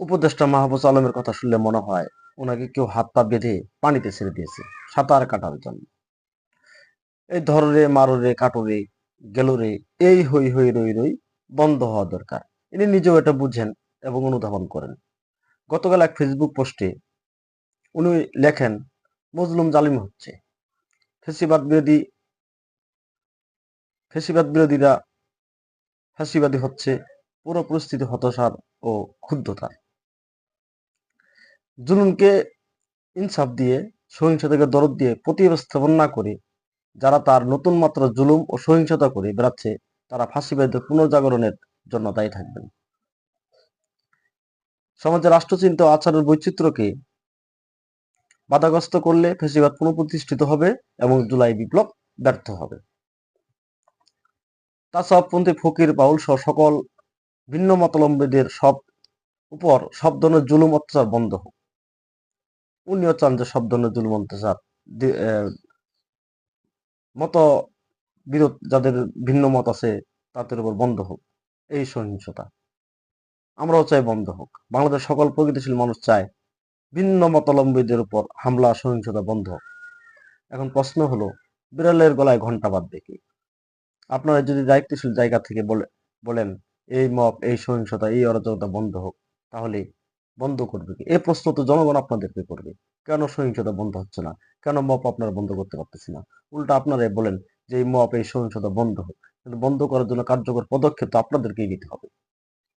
উপদেষ্টা মাহবুজ আলমের কথা শুনলে মনে হয় ওনাকে কেউ হাত পা বেঁধে পানিতে ছেড়ে দিয়েছে, সাঁতার কাটার জন্য। এই ধররে, মাররে, কাটরে, গেলরে, এই হই হই রই রই বন্ধ হওয়া দরকার। ইনি নিজেও এটা বুঝেন এবং অনুধাবন করেন। গতকাল এক ফেসবুক পোস্টে উনি লেখেন, মজলুম জালিম হচ্ছে। ফেসিবাদ বিরোধী, ফেসিবাদ বিরোধীরা ফ্যাসিবাদী হচ্ছে, পুরো পরিস্থিতি হতাশার ও ক্ষুব্ধতার। জুলুমকে ইনসাফ দিয়ে, সহিংসতাকে দরদ দিয়ে প্রতিস্থাপন না করে, যারা তার নতুন মাত্রা জুলুম ও সহিংসতা করে বেড়াচ্ছে, তারা ফাঁসিবাদীদের পুনর্জাগরণের জন্য দায়ী থাকবেন। সমাজে রাষ্ট্রচিন্তা ও আচারের বৈচিত্র্যকে বাধাগ্রস্ত করলে ফেসিবাদ পুনঃপ্রতিষ্ঠিত হবে এবং জুলাই বিপ্লব ব্যর্থ হবে। তাসাবপন্থী ফকির বাউল সহ সকল ভিন্ন মতাবলম্বীদের সব উপর সব ধরনের জুলুম অত্যাচার বন্ধ হোক। উনিও চান যে সব ধরনের জুলুম অত্যাচার মত বিরোধ যাদের ভিন্ন মত আছে তাদের উপর বন্ধ হোক। এই সহিংসতা। আমরাও চাই বন্ধ হোক। বাংলাদেশ সকল প্রগতিশীল মানুষ চায় ভিন্ন মতাবলম্বীদের উপর হামলা, সহিংসতা বন্ধ হোক। এখন প্রশ্ন হলো, বিড়ালের গলায় ঘণ্টা বাঁধবে কি? আপনারা যদি দায়িত্বশীল জায়গা থেকে বলে, বলেন, এই মপ এই সহিংসতা, এই অরাজকতা বন্ধ হোক, তাহলে বন্ধ করবে কি? এই প্রশ্ন তো জনগণ আপনাদেরকে করবে। কেন সহিংসতা বন্ধ হচ্ছে না? কেন মপ আপনারা বন্ধ করতে পারতেছে না? উল্টা আপনারাই বলেন যে এই মপ, এই সহিংসতা বন্ধ হোক। কিন্তু বন্ধ করার জন্য কার্যকর পদক্ষেপ তো আপনাদেরকেই নিতে হবে।